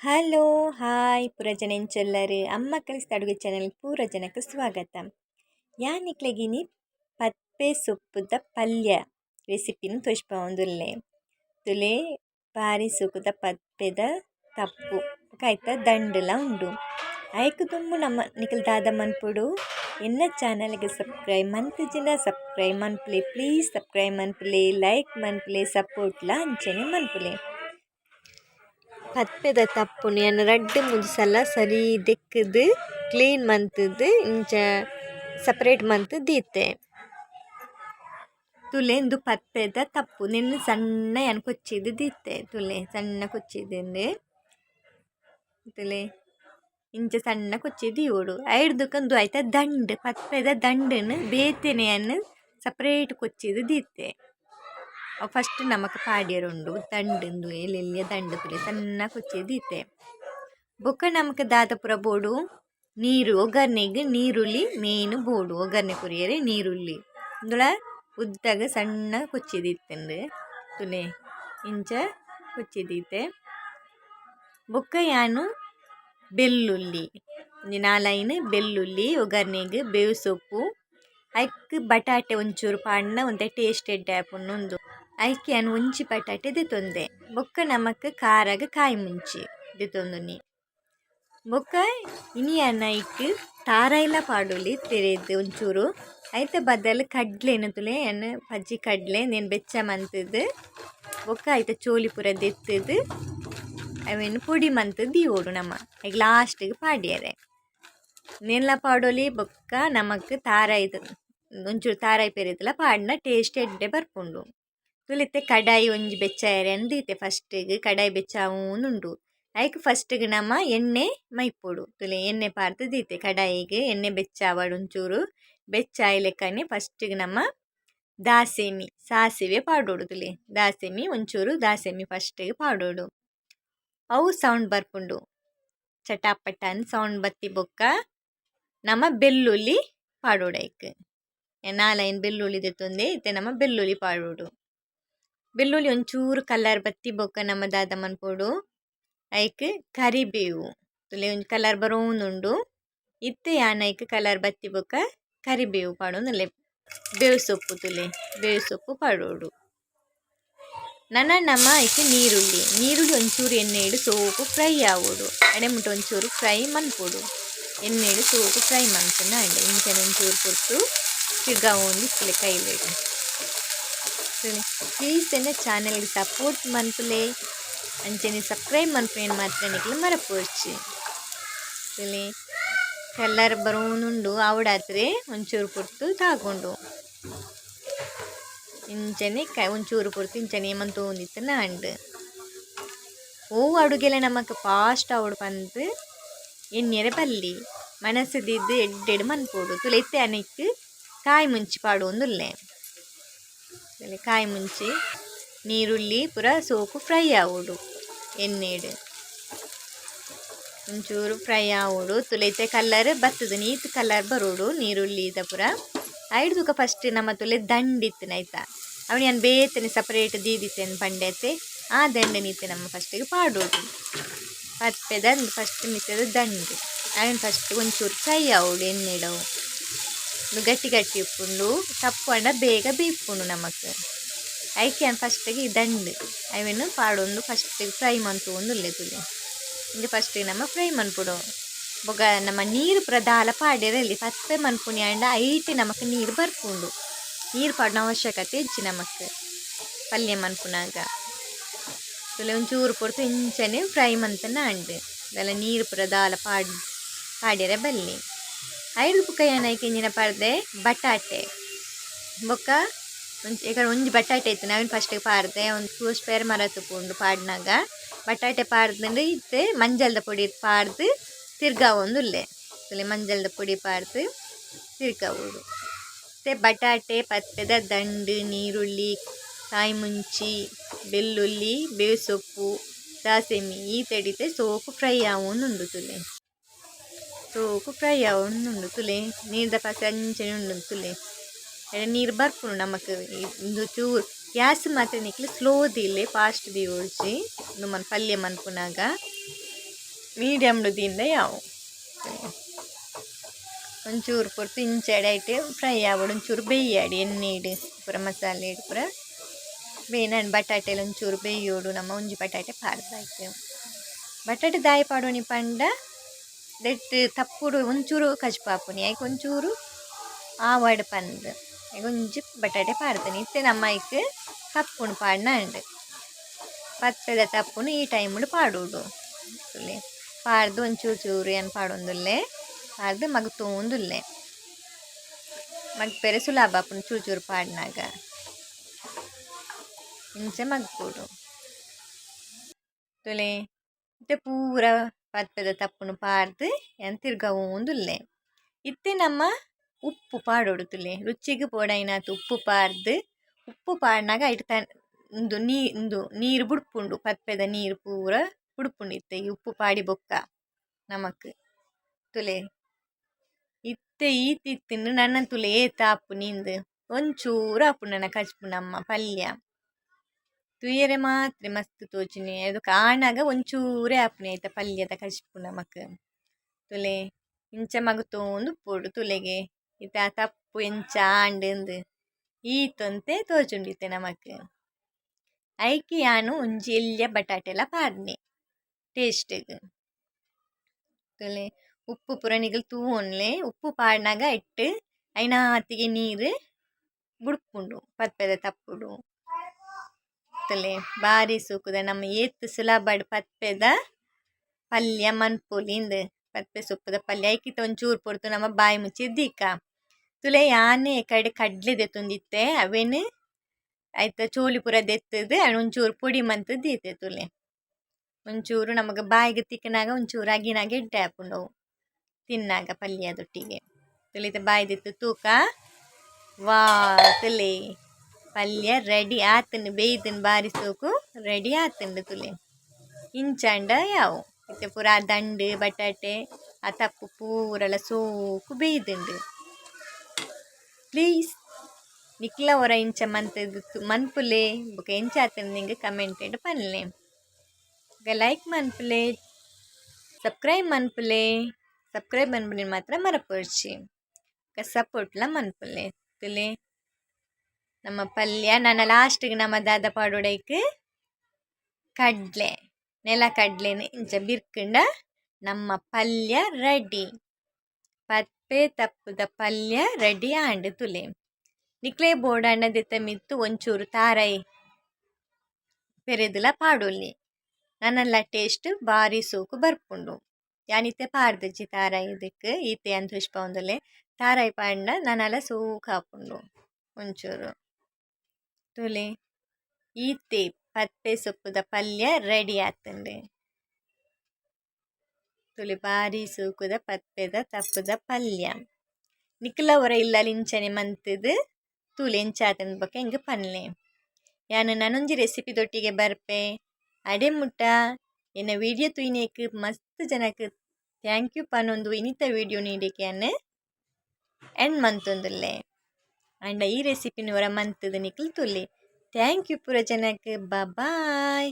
Hello hi ಪೂರ ಜನ ಎಂಚೆಲ್ಲರು ಅಮ್ಮ ಕಲಿಸಿದ ಅಡುಗೆ ಚಾನಲ್ ಪೂರ ಜನಕ್ಕೆ ಸ್ವಾಗತ ಯಾನಿಕ್ಲೆಗಿನಿ ಪಪ್ಪೆ ಸೊಪ್ಪುದ ಪಲ್ಯ ರೆಸಿಪಿನ ತೋರಿಸ್ಪೊಂದುಲ್ಲೆ ತುಲೆ ಬಾರಿ ಸುಖದ ಪಪ್ಪೆದ ತಪ್ಪು ಕಾಯ್ತ ದಂಡಲ ಉಂಡು ಐಕ್ ತುಂಬು ನಮ್ಮ ನಿಖಲ್ ದಾದ ಮನ್ಪುಡು ಎನ್ನ ಚಾನಲ್ಗೆ ಸಬ್ಸ್ಕ್ರೈಬ್ ಮನ್ಪುಜಿನ ಸಬ್ಸ್ಕ್ರೈಬ್ ಮನ್ಪುಲೆ ಪ್ಲೀಸ್ ಸಬ್ಸ್ಕ್ರೈಬ್ ಮನ್ಪುಲೆ ಲೈಕ್ ಮನ್ಪುಲೆ ಸಪೋರ್ಟ್ಲ ಅಂಚನೆ ಮನ್ಪುಲೆ ತಪ್ಪುನು ಎನ್ನ ರಡ್ಡ್ ಮುಂಜಿ ಸಲ ಸರಿ ದೆಕ್ಕುದು ಕ್ಲೀನ್ ಮಂತದ್ದು ಇಂಚ ಸಪರೇಟ್ ಮಂತ್ ದೀತೆ ತುಲೆಂದು ಉಂದು ಪತ್ಪೆದ ತಪ್ಪು ನಿನ್ನ ಸಣ್ಣ ಏನು ಕೊಚ್ಚಿದ್ದು ದೀತೆ ತುಲೆ, ಸಣ್ಣ ಕೊಚ್ಚಿದಿಂದು. ತುಲೆ, ಇಂಚ ಸಣ್ಣ ಕೊಚ್ಚಿದು ಇವುಡು. ಐಡ್ದುಕಂದು ಆಯ್ತ ದಂಡ್ ಪತ್ಪೆದ ದಂಡನ್ ಬೇತೆನೆಯನ್ನು ಸಪರೇಟ್ ಕೊಚ್ಚಿದ್ದು ದೀತೆ ಫಸ್ಟ್ ನಮಕ್ ಪಾಡ್ಯರುಂಡು ದಂಡುಂದು ದಂಡು ಪುರ ಸಣ್ಣ ಕೊಚ್ಚಿ ದೀತೆ ಬೊಕ್ಕ ನಮಕ್ ದಾದ ಪುರ ಬೋಡು, ನೀರು ಒಗ್ಗರ್ನೆಗ್ ನೀರುಳ್ಳಿ, ಮೇನು ಬೋಡು ಒಗ್ಗರ್ನೆ ಪುರಿಯರೆ ನೀರುಳ್ಳಿ. ಉಂದುಳ ಉದ್ದಾಗ ಸಣ್ಣ ಕೊಚ್ಚಿ ದೀತೆ ತುಲೆ ಇಂಚ ಕೊಚ್ಚಿ ದೀತೆ ಬೊಕ್ಕ ಯಾನು ಬೆಳ್ಳುಳ್ಳಿ ನಾಲೈನ್ ಬೆಳ್ಳುಳ್ಳಿ ಒಗ್ಗರ್ನೆಗ್ ಬೇವು ಸೊಪ್ಪು ಐಕ್ ಬಟಾಟೆ ಒಂಚೂರು ಪಾಡ್ನ ಒಂದೇ ಟೇಸ್ಟ್ ಎಡ್ಡೆ ಆಪುಂಡು ಐಕೆ ಒಂಜಿ ಪಟಾಟೆ ದೆತೊಂದೆ ಬೊಕ್ಕ ನಮಕ್ ಕಾರಗ್ ಕಾಯಿ ಮುಂಚಿ ದೆತೊಂದುನಿ ಬೊಕ್ಕ ಇನಿಯನ್ನ ಐಕ್ ತಾರಾಯಿಲ ಪಾಡುಲಿ ತೆರೆದು ಒಂಚೂರು. ಐತ ಬದಲು ಕಡ್ಲೆನ್ ತುಲೆ ಎನ್ನ ಪಜ್ಜಿ ಕಡ್ಲೆ ನೆನ್ ಬೆಚ್ಚ ಮಂತದ್ದು ಬೊಕ್ಕ ಐತ ಚೋಲಿ ಪೂರ ದೆತ್ತುದು. ಅವೆನ್ ಪುಡಿ ಮಂತುದು ದೀವೊಡು ನಮ ಐಕ್ ಲಾಸ್ಟ್ಗ್ ಪಾಡ್ಯರೆ. ನೆಲ್ಲ ಪಾಡೊಲಿ ಬೊಕ್ಕ ನಮಕ್ ತಾರಾಯಿ ಒಂಚೂರು ತಾರಾಯಿ ಪೆರೆತ್ಲ ಪಾಡ್ನ ಟೇಸ್ಟ್ ಎಡ್ಡೆ ಬರ್ಪುಂಡು. ತುಲಿತ್ತೆ ಕಡಾಯಿ ಒಂಜಿ ಬೆಚ್ಚಾಯರೆ ದೀತೆ ಫಸ್ಟಿಗ್, ಕಡಾಯಿ ಬೆಚ್ಚಾವೂನುಂಡು ಐಕ್ ಫಸ್ಟಿಗ್ ನಮ ಎಣ್ಣೆ ಮೈಪೋಡು. ತುಲೆ ಎಣ್ಣೆ ಪಾರ್ದು ದೀತೆ ಕಡಾಯಿಗೆ, ಎಣ್ಣೆ ಬೆಚ್ಚಾವಡು ಒಂಚೂರು ಫಸ್ಟ್ಗೆ ನಮ್ಮ ದಾಸೆಮಿ, ಸಾಸಿವೆ ಪಾಡೋಡು ತುಲೆ. ದಾಸೆಮಿ ಒಂಚೂರು ದಾಸೆಮಿ ಫಸ್ಟಿಗ್ ಪಾಡೋಡು. ಅವು ಸೌಂಡ್ ಬರ್ಪುಂಡು. ಚಟಾಪಟ ಅಂದ್ ಸೌಂಡ್ ಬತ್ತಿ ಬೊಕ್ಕ ನಮ್ಮ ಬೆಳ್ಳುಳ್ಳಿ ಪಾಡೋಡು ಐಕ್ ನಾಲೈನ್ ಬೆಳ್ಳುಳ್ಳಿ ದೆತ್ತೊಂದೆ ಇತ್ತೆ ನಮ್ಮ ಬೆಳ್ಳುಳ್ಳಿ ಪಾಡೋಡು. ಬೆಳ್ಳುಳ್ಳಿ ಒಂಚೂರು ಕಲರ್ ಬತ್ತಿ ಬೊಕ್ಕ ನಮ್ಮ ದಾದ ಮನ್ಪೊಡು ಐಕ್ ಕರಿಬೇವು. ತುಲೆ ಒಂಜಿ ಕಲರ್ ಬರೋಂದುಂಡು ಇತ್ತೆ ಯಾನ್ ಐಕ್ ಕಲರ್ ಬತ್ತಿ ಬೊಕ್ಕ ಕರಿಬೇವು ಪಾಡೊಂದುಲ್ಲೆ ಬೇವು ಸೊಪ್ಪು ತುಲೆ. ಬೇವು ಸೊಪ್ಪು ಪಾಡೋಡು. ನನ್ನ ನಮ್ಮ ಐಕ್ ನೀರುಳ್ಳಿ. ನೀರುಳ್ಳಿ ಒಂಚೂರು ಎಣ್ಣೆಡು ಸೋಪು ಫ್ರೈ ಆವೋಡು ಅಡೆ ಮುಟ್ಟ ಒಂಚೂರು ಫ್ರೈ ಮನ್ಪೋಡು ಎಣ್ಣೆ ಇಡು ಸೋಪು ಫ್ರೈ ಮನ್ಪುನ ಅಂಡೆ ಇಂಚನೆ ಒಂಚೂರು ಕೊಟ್ಟು ತಿರ್ಗಾ ಒಂದು ಇಕ್ಕಲೆ ಪ್ಲೀಸ್ ಎನ್ನ ಚಾನೆಲ್ಗೆ ಸಪೋರ್ಟ್ ಮನ್ಪುಲೆ ಅಂಚನೆ ಸಬ್ಸ್ಕ್ರೈಬ್ ಮನ್ಪುನ ಮಾತ್ರ ನಿಕ್ಲೆ ಮರಪೋರ್ಚಿ. ಇಲ್ಲಿ ಕಲ್ಲರ್ ಬರೋನುಂಡು ಆವಡಾತ್ರೆ ಒಂಚೂರು ಪುರ್ತು ತಾಕೊಂಡು ಇಂಚನೆ ಕ, ಒಂಚೂರು ಪುರ್ತು ಇಂಚನೆ ನಾ ಅಂಡ್ ಓ ಅಡುಗೆಲ್ಲ ನಮಕ್ ಫಾಸ್ಟ್ ಅವಡು ಬಂದು ಎಣ್ಣೆರೆ ಬಲ್ಲಿ ಮನಸ್ಸದಿದ್ದು ಎಡ್ಡೆಡ್ ಮನ್ಪೋಡು ತುಲೈತೆ ಅನೆಕ್ ಕಾಯಿ ಮುಂಚಿ ಪಾಡೊಂದುಲ್ಲೆ. ಕಾಯಿ ಮುಂಚಿ, ನೀರುಳ್ಳಿ, ಪೂರ ಸೋಕು ಫ್ರೈ ಆವೊಡು ಎಣ್ಣೆಡು. ಒಂಚೂರು ಫ್ರೈ ಆವೊಡು ತುಲೈತೆ ಕಲರ್ ಬರ್ತದೆ, ನೀತ್ ಕಲರ್ ಬರೋಡು, ನೀರುಳ್ಳಿ ಪೂರ. ಐಡ್ ತುಕ ಫಸ್ಟ್ ನಮ್ಮ ತುಲೆ ದಂಡಿತ್ತಿನ, ಆಯ್ತಾ? ಐತ ಅವನಿಯನ್ ಬೇತನೆ ಸಪರೇಟ್ ದೀದಿತ್ತೇನು ಪಂಡೆತೆ ಆ ದಂಡೆ ನೀತೆ ನಮ್ಮ ಫಸ್ಟಿಗೆ ಪಾಡೋಡು ಪತ್ಪೆದ ಫಸ್ಟ್ ಮಿತ್ತದ ದಂಡೆ. ಅವನ್ ಫಸ್ಟ್ ಒಂಚೂರು ಫ್ರೈ ಆವೊಡು ಎಣ್ಣೆಡವು ಗಟ್ಟಿ ಗಟ್ಟಿ ಉಪ್ಪುಂಡು ತಪ್ಪು ಅಂಡ ಬೇಗ ಬೀಪುಂಡು ನಮಕ್ ಐಕೆ ಫಸ್ಟಿಗೆ ದಂಡ್ ಅವೆನ್ ಪಾಡೊಂದು ಫಸ್ಟಿಗೆ ಫ್ರೈ ಮಂತೊಂದುಲ್ಲೆ ತುಲೆ ಇಂದು ಫಸ್ಟಿಗೆ ನಮ ಫ್ರೈ ಮನ್ಪುಡು ಬೊಕ ನಮ ನೀರು ಪೂರ ದಾಲ ಪಾಡ್ಯರಲ್ಲಿ ಪತ್ತೆ ಮನ್ಪುನಿ ಆಂಡ ಐಟ್ ನಮಕ್ ನೀರು ಬರ್ಪುಂಡು ನೀರು ಪಾಡ್ನ ಅವಶ್ಯಕತೆ ಇಜ್ಜಿ ನಮಕ್ ಪಲ್ಯ ಮನ್ಪುನಾಗ ತುಲೆ ಒಂಚೂರು ಪೊರ್ತು ಇಂಚನೆ ಫ್ರೈ ಮಂತನ ಅಂಡ್ ದಾಲ ನೀರು ಪೂರ ದಾಲ ಪಾಡ್ ಪಾಡ್ಯರೆ ಐದು ಬುಕ್ಕ ಏನೈಕೆ ಇಂಜಿನ ಪಾಡ್ದೆ? ಬಟಾಟೆ. ಬೊಕ್ಕ? ಒಂಜಿ ಈಗ ಒಂಜಿ ಬಟಾಟೆ ಇತ್ತು ನಾವೇನು ಫಸ್ಟಿಗೆ ಪಾರ್ದೆ ಒಂದು ಟೂ ಸ್ಪೇರ್ ಮರ ತುಪ್ಪುಂಡು ಪಾಡ್ನಾಗ. ಬಟಾಟೆ ಪಾರ್ದಂದ್ರೆ ಇತ್ತೆ ಮಂಜಲ್ದ ಪೊಡಿ ಪಾರ್ದು ತಿರ್ಗಾವೊಂದುಲ್ಲೆ ಇಲ್ಲಿ ಮಂಜಲ್ದ ಪೊಡಿ ಪಾರ್ದು ತಿರ್ಗಾವುದು. ಮತ್ತು ಬಟಾಟೆ, ಪತ್ತೆದ ದಂಡು, ನೀರುಳ್ಳಿ ಕಾಯಿ ಮುಂಚಿ, ಬೆಳ್ಳುಳ್ಳಿ ಬೇವು ಸೊಪ್ಪು ದಾಸೆಮಿ ಈ ತಡಿತೆ ಸೋಪು ಫ್ರೈ ಆವೊಂದುಂಡು ತುಲೆ ತೂಕು ಫ್ರೈ ಆವೊಂದುಂಡು ತುಲೆ ನೀರ್ದ ಪಾತ್ರೆ ಅಂಚನೆ ಉಂಡು ತುಲೆ ನೀರು ಬರ್ಪುಂಡು ನಮಕ್ ಇಂದು ಚೂರು ಗ್ಯಾಸ್ ಮಾತ್ರ ನಿಕ್ಲೆ ಸ್ಲೋ ದಿಲ್ಲೆ ಫಾಸ್ಟ್ ದಿ ಉಳ್ಸಿ ನಮ್ಮನ್ ಪಲ್ಯ ಮನ್ಪುನಾಗ ಮೀಡಿಯಮ್ಡು ದಿಂದ ಯಾವ ಒಂಚೂರು ಪೊರ್ತು ಇಂಚೆಡಾಯ್ಟ್ ಫ್ರೈ ಆವಡು ಒಂಚೂರು ಬೇಯ್ಯಾಡಿ ಎಣ್ಣೆ ಇಡು ಪೂರ ಮಸಾಲೆ ಇಡು ಪೂರ ಬೇಯ್ ನಾನು ಬಟಾಟೆಲ ಒಂಚೂರು ಬೇಯೋಡು ನಮ್ಮ ಒಂಜಿ ಬಟಾಟೆ ಪಾರ್ದಾಯ್ತು ಬಟಾಟೆ ದಾಯಿ ಪಾಡೋನಿ ಪಂಡ ದೆಟ್ ತಪ್ಪುಡು ಒಂಚೂರು ಕಜ್ಪಾಪುನಿ ಐಕ್ ಒಂಚೂರು ಆವಾಡ್ ಪಂದ್ ಒಂಜಿ ಬಟಾಟೆ ಪಾಡ್ತೀನಿ. ಇತ್ತೆ ನಮ್ಮ ಐಕ್ ಕಪ್ಪುಣು ಪಾಡ್ನ ಉಂಡು ಪತ್ತೆದ ತಪ್ಪುನು ಈ ಟೈಮುಡು ಪಾಡುಡು ಪಾಡ್ದು ಒಂಚೂರು ಚೂರು ಏನು ಪಾಡೊಂದುಲ್ಲೆ? ಪಾಡ್ದು ಮಗ ತೂಂದುಲ್ಲೆ. ಮಗ ಬೇರೆ ಸುಲಭ ಅಪ್ಪನ ಚೂರು ಚೂರು ಪಾಡ್ನಾಗ. ಇಂಚೆ ಮಗ್ಪುಡು. ತುಲೆ ಇತ್ತೆ ಪೂರ ಪತ್ಪೆದ ತಪ್ಪುನು ಪಾಡ್ದು ಏನು ತಿರ್ಗವೊಂದುಲ್ಲೆ ಇತ್ತೆ ನಮ್ಮ ಉಪ್ಪು ಪಾಡೋಡು ತುಲೆ ರುಚಿಗೆ ಪೋಡೈನಾತ್ ಉಪ್ಪು ಪಾಡ್ದು ಉಪ್ಪು ಪಾಡ್ನಾಗ ಐಟ್ ತ ಉಂದು ನೀ ಉಂದು ನೀರು ಬುಡ್ಪುಂಡು ಪತ್ಪೆದ ನೀರು ಪೂರ ಬುಡ್ಪುಂಡು ಇತ್ತೆ ಈ ಉಪ್ಪು ಪಾಡಿ ಬೊಕ್ಕ ನಮಕ್ ತುಲೆ ಇತ್ತೆ ಈತಿತ್ತಿನ ನನ್ನ ತುಲೆ ಏತ ಆಪುನಿಂದ್ ಒಂಚೂರು ಆಪುಂಡು ನನ್ನ ಕಚ್ಪುನಮ್ಮ ಪಲ್ಯ ತುಯರೆ ಮಾತ್ರ ಮಸ್ತ್ ತೋಜುನೆ. ಅದು ಕಾಣಾಗ ಒಂಚೂರೇ ಆಪ್ನೆ ಆಯ್ತಾ ಪಲ್ಯದ ಕಶಿಪು ನಮಕ್ ತುಲೆ, ಇಂಚ ಮಗತೋಂದು ಪೋಡು ತುಲೆಗೆ. ಈತ ತಪ್ಪು ಎಂಚ ಆಂಡಂದು ಈತೊಂತೆ ತೋಜುಂಡಿತ್ತೆ ನಮಕ್. ಐಕಿ ಯಾನು ಒಂಜಿ ಎಲ್ಯ ಬಟಾಟೆಲ ಪಾಡ್ನೆ ಟೇಸ್ಟಿಗೆ. ತುಲೆ, ಉಪ್ಪು ಪುರಣಿಗಳು ತೂವೊನ್ಲೆ ಉಪ್ಪು ಪಾಡ್ನಾಗ ಇಟ್ಟು ಐನಾತಿಗೆ ನೀರು ಬುಡ್ಪುಂಡು ಪತ್ಪೆದ ತಪ್ಪುಡು. ತುಲೆ ಬಾರಿ ಸೂಕುದ. ನಮ್ಮ ಏತ್ ಸುಲಭಡ್ ಪತ್ಪೆದ ಪಲ್ಯ ಮನ್ಪುಲಿಂದ ಪತ್ಪೆ ಸೊಪ್ಪುದ ಪಲ್ಯ ಐಕಿತ ಒಂಚೂರು ಪೊರ್ತು ನಮ್ಮ ಬಾಯಿ ಮುಚ್ಚಿ ದೀಕ ತುಲೆ ಯಾನೆ ಕಡೆ ಕಡ್ಲೆ ದೆತ್ತೊಂದಿತ್ತೆ ಅವೇನು ಐತ ಚೋಲಿ ಪೂರ ದೆತ್ತುದು ಒಂಚೂರು ಪುಡಿ ಮಂತ್ ದೀತೆ ತುಲೆ. ಒಂಚೂರು ನಮಗೆ ಬಾಯಿಗೆ ತಿಕ್ಕನಾಗ ಒಂಚೂರು ಅಗಿನಾಗ ಎಡ್ಡೆ ಹಾಕೊಂಡು ತಿನ್ನಾಗ ಪಲ್ಯದೊಟ್ಟಿಗೆ ತುಲಿತ ಬಾಯಿ ದಿತ್ತು ತೂಕ. ವಾ ತುಲೆ. ಪಲ್ಯ ರೆಡಿ ಆತುಂಡು ಬೇಯ್ತುಂಡು ಬಾರಿ ಸೋಕು ರೆಡಿ ಆತುಂಡು ತುಲೆ ಇಂಚಾಂಡ ಯಾವು ಇತ್ತೆ ಪೂರ ಆ ದಂಡು ಬಟಾಟೆ ಆ ತಪ್ಪು ಪೂರಲ ಸೋಕು ಬೇಯ್ದುಂಡು ಪ್ಲೀಸ್ ನಿಕ್ಲ ಒರ ಇಂಚ ಮಂತುದು ಮನ್ಪುಲೆ ಬೊಕ ಎಂಚ ಆತುಂಡು ನಿಂಗೆ ಕಮೆಂಟೆಡ್ ಪನ್ಲೆ ಬೊಕ ಲೈಕ್ ಮನ್ಪುಲೆ ಸಬ್ಸ್ಕ್ರೈಬ್ ಮನ್ಪುಲೆ ಸಬ್ಸ್ಕ್ರೈಬ್ ಮನ್ಪುನೆ ಮಾತ್ರ ಮರಪೊರ್ಚಿ ಬೊಕ ಸಪೋರ್ಟ್ಲ ಮನ್ಪುಲೆ ತುಲೆ ನಮ್ಮ ಪಲ್ಯ ನನ ಲಾಸ್ಟ್ಗೆ ನಮ್ಮ ದಾದ பாடுடைக்கு ಕಡ್ಲೆ, ನೆಲ ಕಡ್ಲೆನ ಇಂಚ ಬಿರ್ಕಂಡ ನಮ್ಮ ಪಲ್ಯ ರೆಡಿ. ಪತ್ಪೆ ತಪ್ಪುದ ಪಲ್ಯ ರೆಡಿ ಆಂಡ್ ತುಲೆ. ನಿಕ್ಲೆ ಬೋಡಾಂಡ ದಿತ್ತ ಮಿತ್ತು ಒಂಚೂರು ತಾರೈ ಪೆರೆದುಲ ಪಾಡೊಲ್ಲಿ ನನ್ನಲ್ಲ ಟೇಸ್ಟ್ ಬಾರಿ ಸೋಕು ಬರ್ಪುಂಡು. ಯಾನಿತ್ತೆ ಪಾಡ್ದಿಜ್ಜಿ ತಾರಾಯಿ ಇದಕ್ಕೆ, ಈತೆ ಅಂತ ಹುಷ್ಪ ಒಂದಲೆ ತಾರಾಯಿ ಪಾಡ್ನ ನನ್ನಲ್ಲ ಸೋಕು ಹಾಪುಂಡು ಒಂಚೂರು. ತುಲೆ ಈತೆ ಪತ್ತೆ ಸೊಪ್ಪುದ ಪಲ್ಯ ರೆಡಿ ಆತುಂಡು ತುಲೆ ಬಾರಿ ಸೂಕುದ ಪತ್ಪೆದ ತಪ್ಪುದ ಪಲ್ಯ ನಿಕ್ಲ ಒರ ಇಲ್ಲಲ್ ಇಂಚನೆ ಮಂತುದು ತೂಲೆ ಎಂಚಾತುಂಡು ಬೊಕ ಎಂಕ್ ಪನ್ಲೆ ಯಾನ್ ನನೊಂಜಿ ರೆಸಿಪಿದೊಟ್ಟಿಗೆ ಬರ್ಪೆ ಅಡೆ ಮುಟ್ಟ ಎನ್ನ ವೀಡಿಯೋ ತೂಯಿನೇಕ್ ಮಸ್ತ್ ಜನಕ್ ಥ್ಯಾಂಕ್ ಯು ಪನೊಂದು ಇನಿತ ವೀಡಿಯೋ ನೀಡಿಕೆ ಅನ್ನ ಎಂಡ್ ಮಂತೊಂದುಲ್ಲೆ ಆಂಡ ಈ ರೆಸಿಪಿನ ಒರ ಮಂತುದು നിക്കൽ ತುಲೆ ಥ್ಯಾಂಕ್ ಯು ಪೂರ ಜನಕ್ ಬಾಯ್